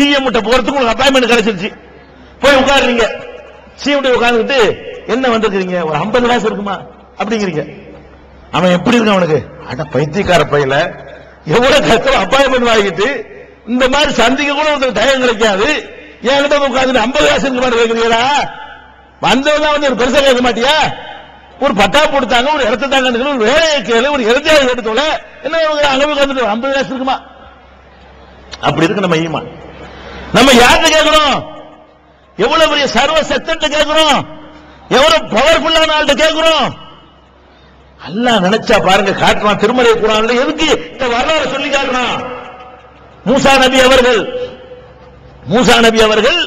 CM கிட்ட போறதுக்கு உங்களுக்கு அப்பாயின்மெண்ட் கிடைச்சிருச்சு. போய் உட்காருறீங்க சிஎம் கிட்ட உட்கார்ந்துட்டு என்ன வந்திருக்கீங்க ஒரு 50 காசு இருக்குமா? அப்படிங்கிறீங்க. அவன் எப்படி இருக்கான் அவனுக்கு? அட பைத்தியக்கார பையில. எவ்வளவு கஷ்டம் அப்பாயின்மெண்ட் வாங்கிட்டு இந்த மாதிரி சந்திக்க கூட உங்களுக்கு டைம் கிடைக்காது. என்கிட்ட உட்காந்து ஐம்பது காசு இருக்க மாதிரி கேட்கிறீங்களா வந்தவதான் வந்து ஒரு பெருசா கேட்க மாட்டியா? ஒரு பட்டா கொடுத்தாங்க ஒரு இடத்த தாங்க ஒரு வேலையை கேளு ஒரு இடத்தையாவது எடுத்தோட என்ன இவங்க அங்க போய் உட்கார்ந்துட்டு 50 காசு இருக்குமா? அப்படி இருக்கு நம்ம ஈமான். நம்ம யார்கிட்ட கேட்கிறோம்? எவ்வளவு பெரிய சர்வ சத்தத்தை கேட்கிறோம்? எவ்வளவு பவர்ஃபுல்லான ஆள்கிட்ட கேட்கிறோம்? அல்லா நினைச்சா பாருங்க காட்டுறான் திருமலை குரான்ல எதுக்கு இந்த வரலாறு சொல்லி காட்டுறான்? மூசா நபி அவர்கள் மூசா நபி அவர்கள்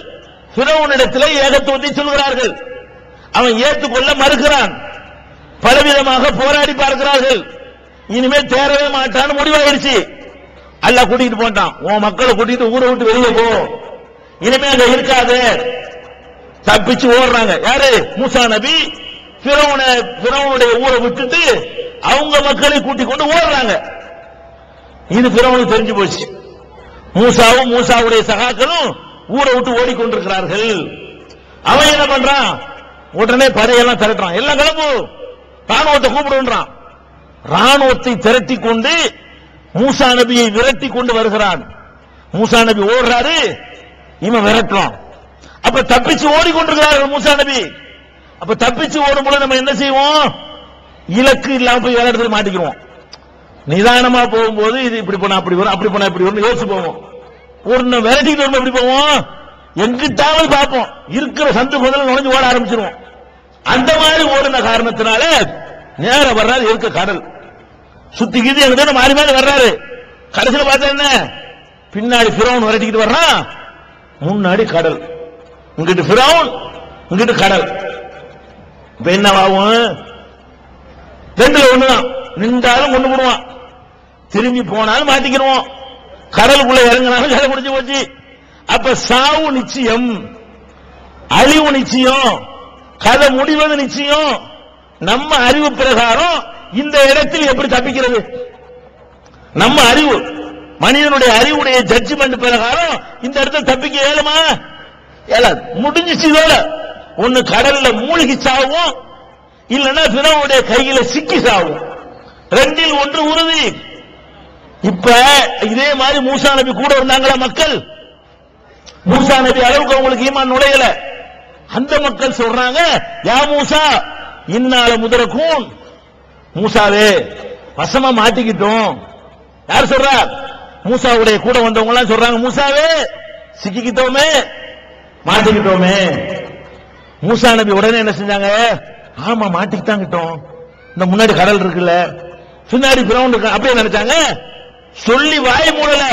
பிறவனிடத்திலே ஏகத்துவத்தை சொல்கிறார்கள். அவன் ஏற்றுக்கொள்ள மறுக்கிறான். பலவிதமாக போராடி பார்க்கிறார்கள். இனிமேல் தேரவே மாட்டான்னு முடிவாயிடுச்சு. அல்ல கூட்டிட்டு போட்டான். உன் மக்களை கூட்டிட்டு ஊரை விட்டு வெளியே போ. இனிமே அங்க இருக்காது. தப்பிச்சு ஓடுறாங்க. யாரு? மூசா நபி. பிறவன பிறவனுடைய ஊரை விட்டுட்டு அவங்க மக்களை கூட்டிக் கொண்டு ஓடுறாங்க. இது பிறவனுக்கு தெரிஞ்சு போச்சு. மூசாவும் மூசாவுடைய சகாக்களும் ஊரை விட்டு ஓடிக்கொண்டிருக்கிறார்கள். அவன் என்ன பண்றான்? உடனே பறையெல்லாம் திரட்டுறான். எல்லாம் கிளம்பு. ராணுவத்தை கூப்பிடுன்றான். ராணுவத்தை திரட்டி கொண்டு மூசா நபியை விரட்டி கொண்டு வருகிறான். மூசா நபி ஓடுறாரு இவன் விரட்டுறான். அப்ப தப்பிச்சு ஓடிக்கொண்டிருக்கிறார்கள் மூசா நபி. அப்ப தப்பிச்சு ஓடும் பொழுது நம்ம என்ன செய்வோம்? இலக்கு இல்லாம போய் வேற இடத்துல மாட்டிக்கிறோம் நிதானமா போகும்போது இது இப்படி போனா அப்படி வரும் அப்படி போனா இப்படி வரும் யோசிச்சு போவோம். ஒரு விரட்டிட்டு வரும்போது எப்படி போவோம். எங்கிட்டாவது பார்ப்போம். இருக்கிற சந்து முதல்ல நுழைஞ்சு ஓட ஆரம்பிச்சிருவோம். அந்த மாதிரி ஓடின காரணத்தினால நேர வர்றாரு இருக்க கடல். சுத்தி கீது எங்கிட்ட மாறி மாறி வர்றாரு. கடைசியில் பார்த்தா என்ன? பின்னாடி பிரவுன் விரட்டிக்கிட்டு வர்றான். முன்னாடி கடல். இங்கிட்டு பிரவுன் இங்கிட்டு கடல். இப்ப என்னவாகும் ரெண்டுல ஒண்ணுதான். நின்றாலும் கொண்டு போடுவான். திரும்பி போனாலும் மாட்டிக்கிடுவோம். கடலுக்குள்ள இறங்கினாலும் கதை முடிஞ்சு போச்சு. அப்ப சாவு நிச்சயம். அழிவு நிச்சயம். கதை முடிவது நிச்சயம். நம்ம அறிவு பிரகாரம் இந்த இடத்தில் எப்படி தப்பிக்கிறது? நம்ம அறிவு மனிதனுடைய அறிவுடைய ஜட்ஜ்மெண்ட் பிரகாரம் இந்த இடத்துல தப்பிக்க இயலுமா? இயலாது. முடிஞ்சிச்சு இதோட. ஒண்ணு கடல்ல மூழ்கி சாவும் இல்லைன்னா பிறவுடைய கையில சிக்கி சாவும் ரெண்டில் ஒன்று உறுதி. இப்ப இதே மாதிரி மூசா நபி கூட இருந்தாங்களா மக்கள்? மூசா நபி அளவுக்கு அவங்களுக்கு ஈமான் நுழையல. அந்த மக்கள் சொல்றாங்க யா மூசா இன்னால முதரக்கும் மூசாவே வசமா மாட்டிக்கிட்டோம். யார் சொல்றார் மூசாவுடைய கூட வந்தவங்க எல்லாம் சொல்றாங்க மூசாவே சிக்கிக்கிட்டோமே மாட்டிக்கிட்டோமே. மூசா நபி உடனே என்ன செஞ்சாங்க? ஆமா மாட்டிக்கிட்டாங்கிட்டோம். இந்த முன்னாடி கடல் இருக்குல்ல பின்னாடி பிரவுன் இருக்கு. அப்படியே நினைச்சாங்க. சொல்லி வாய் மூடல.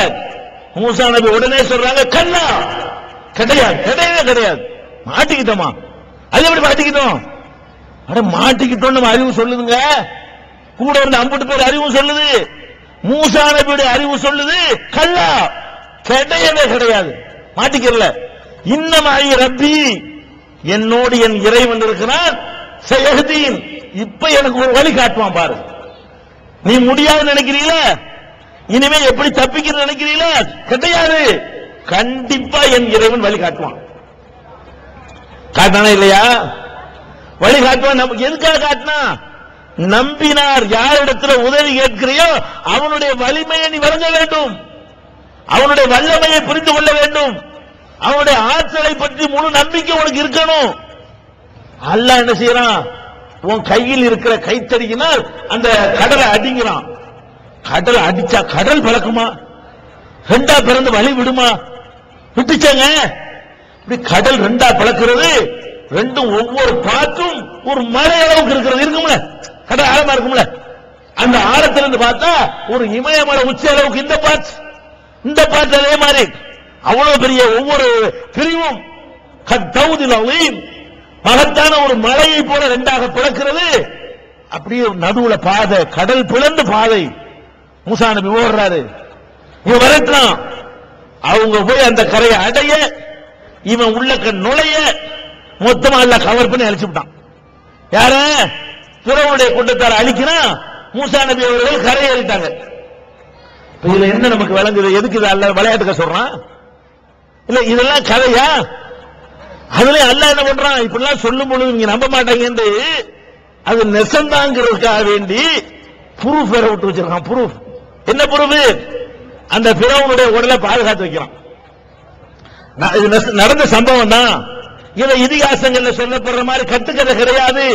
மூசா நபி உடனே சொல்றாங்க கண்ணா கிடையாது கிடையவே கிடையாது. மாட்டிக்கிட்டோமா. அது எப்படி மாட்டிக்கிட்டோம்? அட மாட்டிக்கிட்டோம் நம்ம அறிவு சொல்லுதுங்க. கூட இருந்து அம்புட்டு பேர் அறிவு சொல்லுது. மூசா நபியுடைய அறிவு சொல்லுது. கல்லா. கிடையவே கிடையாது. மாட்டிக்கிறல. இன்னமாயி ரப்பி. என்னோடு என் இறைவன் இருக்கிறான் செயகதீன். இப்ப எனக்கு ஒரு வழி காட்டுவான் பாரு. நீ முடியாதுன்னு நினைக்கிறீங்களா இனிமே எப்படி தப்பிக்கிறது நினைக்கிறீங்களா கிடையாது. கண்டிப்பா என் இறைவன் வழி காட்டுவான். காட்டானா இல்லையா? வழி காட்டுவான். நமக்கு எதுக்காக காட்டினா? நம்பினார். யாரிடத்துல உதவி கேட்கிறையோ அவனுடைய வலிமையை நீ வழங்க வேண்டும். அவனுடைய வல்லமையை புரிந்து கொள்ள வேண்டும். அவனுடைய ஆற்றலை பற்றி முழு நம்பிக்கை உனக்கு இருக்கணும். அல்ல என்ன செய்யறான்? உன் கையில் இருக்கிற கைத்தடியினால் அந்த கடலை அடிங்கிறான். கடலை அடிச்சா கடல் பழக்குமா ரெண்டா பிறந்து வழி விடுமா? விட்டுச்சாங்க. இப்படி கடல் ரெண்டா பிளக்கிறது ரெண்டும் ஒவ்வொரு பாத்தும் ஒரு மலை அளவுக்கு இருக்கிறது இருக்கும்ல. கடல் ஆழமா இருக்கும்ல? அந்த ஆழத்துல இருந்து பார்த்தா ஒரு இமயமலை உச்ச அளவுக்கு இந்த பாத்து இந்த பாத்து அதே மாதிரி. அவ்வளவு பெரிய ஒவ்வொரு பிரிவும் கத்தவுதில் அலீம். மகத்தான ஒரு மலையை போல ரெண்டாக பிளக்கிறது. அப்படியே நடுவுல பாதை கடல் பிளந்து பாதை. மூசா நபி ஓடுறாரு. இவன் வரட்டான் அவங்க போய் அந்த கரையை அடைய இவன் உள்ள நுழைய மொத்தமா எல்லாம் கவர் பண்ணி அழிச்சு விட்டான். யார? பிறவுடைய கூட்டத்தார் அழிக்கிறான் மூசா நபி அவர்கள் கரையேறிட்டாங்க இதுல என்ன நமக்கு விளங்குது? எதுக்கு இது அல்ல விளையாட்டுக்க சொல்றான்? இல்ல இதெல்லாம் கதையா? அதுல அல்ல என்ன பண்றான்? இப்படிலாம் சொல்லும் பொழுது நீங்க நம்ப மாட்டாங்க அது நெசந்தாங்கிறதுக்காக வேண்டி ப்ரூஃப் வேற விட்டு வச்சிருக்கான் ப்ரூஃப் என்ன ப்ரூஃப் அந்த பிறவனுடைய உடலை பாதுகாத்து வைக்கிறான். இது நெச- நடந்த சம்பவம் தான் இதை இதிகாசங்கள்ல சொல்லப்படுற மாதிரி கட்டுக்கதை கிடையாது.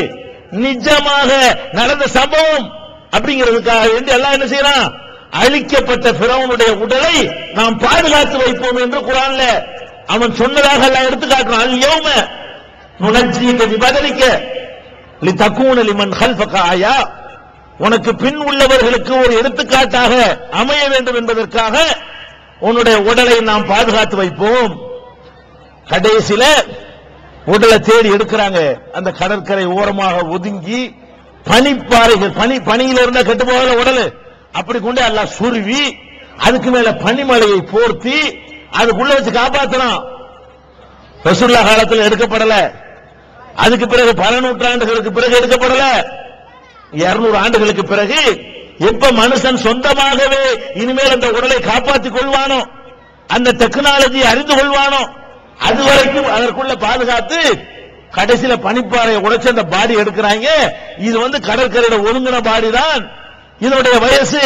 நிஜமாக நடந்த சம்பவம் அப்படிங்கிறதுக்காக வேண்டி எல்லாம் என்ன செய்யலாம் அழிக்கப்பட்ட பிறவனுடைய உடலை நாம் பாதுகாத்து வைப்போம் என்று குரான்ல அவன் சொன்னதாக எல்லாம் எடுத்து காட்டுறான். அல் யௌம விபதலிக்க லி தக்கூன லிமன் ஹல்ஃபக ஆயா. உனக்கு பின் உள்ளவர்களுக்கு ஒரு எடுத்துக்காட்டாக அமைய வேண்டும் என்பதற்காக உன்னுடைய உடலை நாம் பாதுகாத்து வைப்போம். கடைசியில உடலை தேடி எடுக்கிறாங்க. அந்த கடற்கரை ஓரமாக ஒதுங்கி பனிப்பாறைகள் பனி பனியில இருந்தா கெட்டு போகல உடல். அப்படி கொண்டு எல்லாம் சுருவி அதுக்கு மேல பனிமலையை போர்த்தி அதுக்குள்ள வச்சு காப்பாத்தணும் ரசுல்லா காலத்தில் எடுக்கப்படல. அதுக்கு பிறகு பல நூற்றாண்டுகளுக்கு பிறகு எடுக்கப்படல. இருநூறு ஆண்டுகளுக்கு பிறகு எப்ப மனுஷன் சொந்தமாகவே இனிமேல் அந்த உடலை காப்பாற்றிக் கொள்வானோ அந்த டெக்னாலஜி அறிந்து கொள்வானோ அது வரைக்கும் அதற்குள்ள பாதுகாத்து கடைசியில பனிப்பாறையை உடைச்சு அந்த பாடி எடுக்கிறாங்க. இது வந்து கடற்கரையில ஒதுங்கின பாடி தான் இதனுடைய வயசு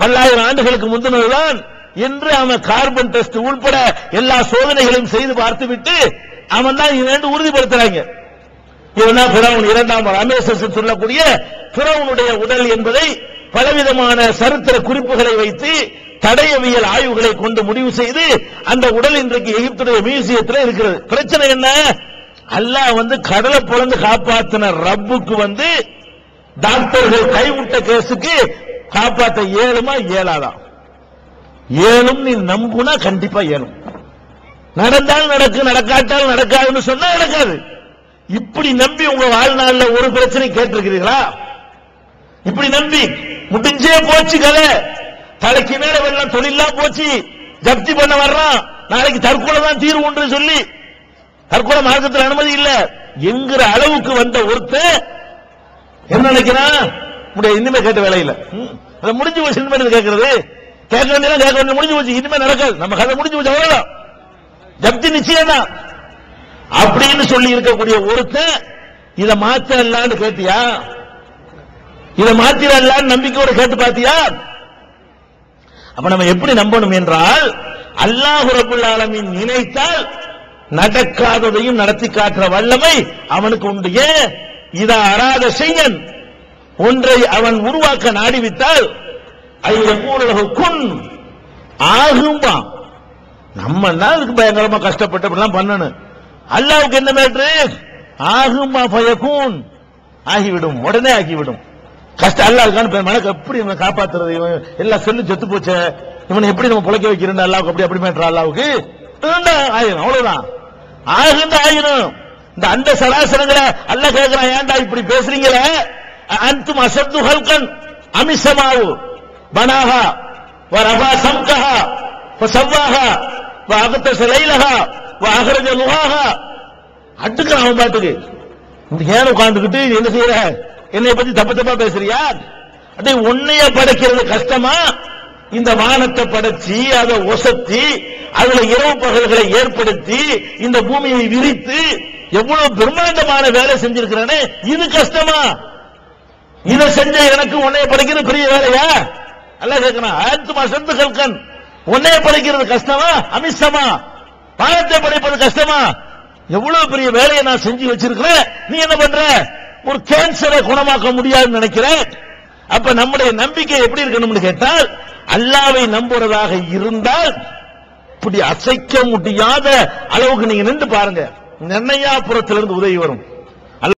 பல்லாயிரம் ஆண்டுகளுக்கு முந்தினதுதான். என்று அவன் கார்பன் டெஸ்ட் உள்பட எல்லா சோதனைகளையும் செய்து பார்த்து விட்டு அவன் தான் இரண்டு உறுதிப்படுத்துறாங்க. இவனா பிறவன் இரண்டாம் ரமேசன் சொல்லக்கூடிய பிறவனுடைய உடல் என்பதை பலவிதமான சரித்திர குறிப்புகளை வைத்து தடயவியல் ஆய்வுகளை கொண்டு முடிவு செய்து அந்த உடல் இன்றைக்கு எகிப்துடைய மியூசியத்தில் இருக்கிறது. பிரச்சனை என்ன? அல்லாஹ் வந்து கடலை பிறந்து காப்பாத்தின ரப்புக்கு வந்து டாக்டர்கள் கைவிட்ட கேஸுக்கு காப்பாற்ற ஏழுமா? ஏழாதான். ஏழும் நீ நம்புனா கண்டிப்பா ஏழும். நடந்தால் நடக்கு நடக்காட்டால் நடக்காதுன்னு சொன்னா நடக்காது. இப்படி நம்பி உங்க வாழ்நாள்ல ஒரு பிரச்சனை கேட்டிருக்கிறீங்களா இப்படி நம்பி முடிஞ்சே போச்சு கதை தலைக்கு மேல வெள்ளம் தொழிலாம் போச்சு. ஜப்தி பண்ண வர்றான். நாளைக்கு தற்கொலை தான் தீர்வு ஒன்று சொல்லி. தற்கொலை மார்க்கத்தில் அனுமதி இல்ல. என்கிற அளவுக்கு வந்த ஒருத்தன் என்ன நினைக்கிறான்? முடியாது இனிமே கேட்ட வேலையில அது முடிஞ்சு போச்சு இனிமே கேட்கறது கேட்க வேண்டியதான் கேட்க வேண்டிய முடிஞ்சு போச்சு இனிமே நடக்காது. நம்ம கதை முடிஞ்சு போச்சு அவ்வளவுதான். ஜப்தி நிச்சயம் தான் அப்படின்னு சொல்லி இருக்கக்கூடிய ஒருத்தன் இதை மாத்தலான்னு கேட்டியா? இதை மாத்திரலான்னு நம்பிக்கையோட கேட்டு பாத்தியா? அப்ப நம்ம எப்படி நம்பணும் என்றால் அல்லாஹ் ரபுல் நினைத்தால் நடக்காததையும் நடத்தி காட்டுற வல்லமை அவனுக்கு உண்டு. ஏன் இதை அராத செய்யன் ஒன்றை அவன் உருவாக்க நாடிவிட்டால் ஐயக்கூடலகு குன். ஆகும்பா. நம்ம தான் அதுக்கு பயங்கரமா கஷ்டப்பட்டு அப்படிலாம் பண்ணணும். அல்லாவுக்கு என்ன மேட்ரு ஆகும்பா பயக்கூன் ஆகிவிடும். உடனே ஆகிவிடும். கஷ்டம் அல்லா இருக்கான்னு மனக்கு எப்படி இவனை காப்பாத்துறது? இவன் எல்லாம் சொல்லி செத்து போச்சே. இவனை எப்படி நம்ம புழைக்க வைக்கிறேன் அல்லாவுக்கு அப்படி அப்படி மேட்ரு அல்லாவுக்கு? ஆயிரம் அவ்வளவுதான். ஆகுந்த ஆயிரம். இந்த அந்த சராசரங்களை அல்ல கேட்கிறான் ஏன்டா இப்படி பேசுறீங்களே? அந்தும் அசத்து ஹல்கன் அமிசமாவு. பனாகா வரபா சம்கஹா சவ்வாகா அகத்த லைலஹா வஅஹரஜ லுஹாஹா. அட்டுக்கிறான் அவன் பாட்டுக்கு. ஏன் உட்கார்ந்துகிட்டு என்ன செய்யற? என்னை பத்தி தப்பு தப்பா பேசுறியா? அடே உன்னைய படைக்கிறது கஷ்டமா? இந்த வானத்தை படைச்சி அதை ஒசத்தி அதுல இரவு பகல்களை ஏற்படுத்தி இந்த பூமியை விரித்து எவ்வளவு பிரம்மாண்டமான வேலை செஞ்சிருக்கிறானே இது கஷ்டமா? இதை செஞ்ச எனக்கு உன்னைய படைக்கிறது பெரிய வேலையா? அல்ல கேட்கணும் ஆயிரத்து மாசத்து கல்கன் உன்னைய படைக்கிறது கஷ்டமா? அமிஷமா பாகத்தை படைப்பது கஷ்டமா? எவ்வளவு பெரிய வேலையை நான் செஞ்சு வச்சிருக்கிறேன் நீ என்ன பண்ற? ஒரு கேன்சரை குணமாக்க முடியாதுன்னு நினைக்கிறேன். அப்ப நம்முடைய நம்பிக்கை எப்படி இருக்கணும்னு கேட்டால் அல்லாவை நம்புறதாக இருந்தால் இப்படி அசைக்க முடியாத அளவுக்கு நீங்க நின்று பாருங்க. நெண்ணையாபுரத்திலிருந்து உதவி வரும்.